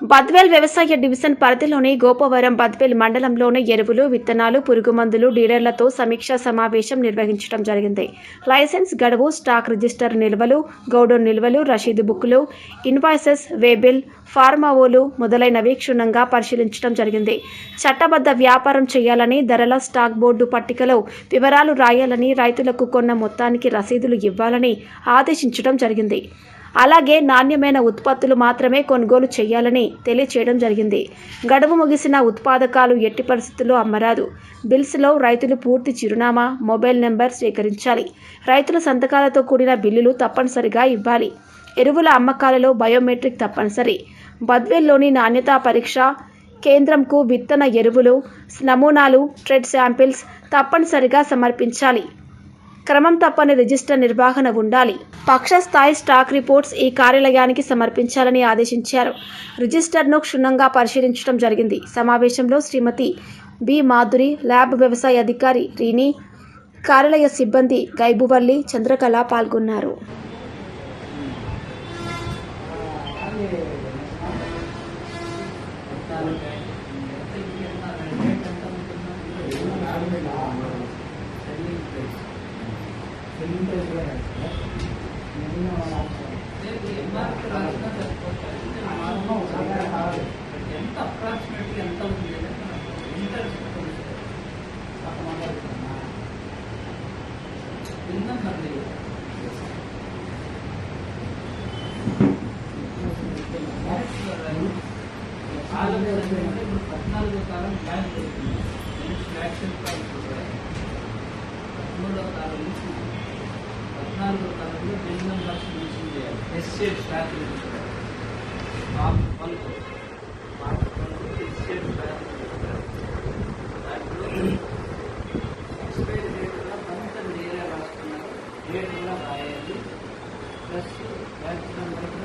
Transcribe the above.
బద్వేల్ వ్యవసాయ డివిజన్ పరిధిలోని గోపవరం బద్వేల్ మండలంలోని ఎరువులు విత్తనాలు పురుగుమందులు డీలర్లతో సమీక్షా సమావేశం నిర్వహించడం జరిగింది. లైసెన్స్ గడువు స్టాక్ రిజిస్టర్ నిల్వలు గౌడౌన్ నిల్వలు రషీదు బుక్లు ఇన్వాయిసెస్ వేబిల్ ఫార్మావోలు మొదలైనవి క్షుణ్ణంగా పరిశీలించడం జరిగింది. చట్టబద్ధ వ్యాపారం చేయాలని ధరల స్టాక్ బోర్డు పట్టికలో వివరాలు రాయాలని రైతులకు కొన్న మొత్తానికి రసీదులు ఇవ్వాలని ఆదేశించడం జరిగింది. అలాగే నాణ్యమైన ఉత్పత్తులు మాత్రమే కొనుగోలు చేయాలని తెలియచేయడం జరిగింది. గడువు ముగిసిన ఉత్పాదకాలు ఎట్టి పరిస్థితుల్లో అమ్మరాదు. బిల్స్లో రైతులు పూర్తి చిరునామా మొబైల్ నెంబర్ స్వీకరించాలి రైతుల సంతకాలతో కూడిన బిల్లులు తప్పనిసరిగా ఇవ్వాలి. ఎరువుల అమ్మకాలలో బయోమెట్రిక్ తప్పనిసరి. బద్వేల్లోని నాణ్యతా పరీక్ష కేంద్రంకు విత్తన ఎరువులు నమూనాలు ట్రెడ్ శాంపిల్స్ తప్పనిసరిగా సమర్పించాలి. క్రమం తప్పని రిజిస్టర్ నిర్వహణ ఉండాలి. పక్ష స్థాయి స్టాక్ రిపోర్ట్స్ ఈ కార్యాలయానికి సమర్పించాలని ఆదేశించారు. రిజిస్టర్ను క్షుణ్ణంగా పరిశీలించడం జరిగింది. సమావేశంలో శ్రీమతి బి. మాధురి ల్యాబ్ వ్యవసాయ అధికారి రీని కార్యాలయ సిబ్బంది గైబువల్లి చంద్రకళ పాల్గొన్నారు. పద్నాలుగో కాలం బ్యాంక్ యాక్షన్ ప్లాన్ పదమూడవ కాలం నుంచి పద్నాలుగో కాలంలో బిల్ మెంబర్స్ మెన్షన్ చేయాలి ఎస్సేట్ స్టాక్ మార్క్ పలుకు మార్క్ పలుకు ఎస్సేట్ స్టాక్ దాంట్లో ఎక్స్పైరీ డేట్ కూడా కొంత నేరే రాసుకున్నారు డేట్ కూడా రాయాలి ప్లస్ బ్యాంక్ నెంబర్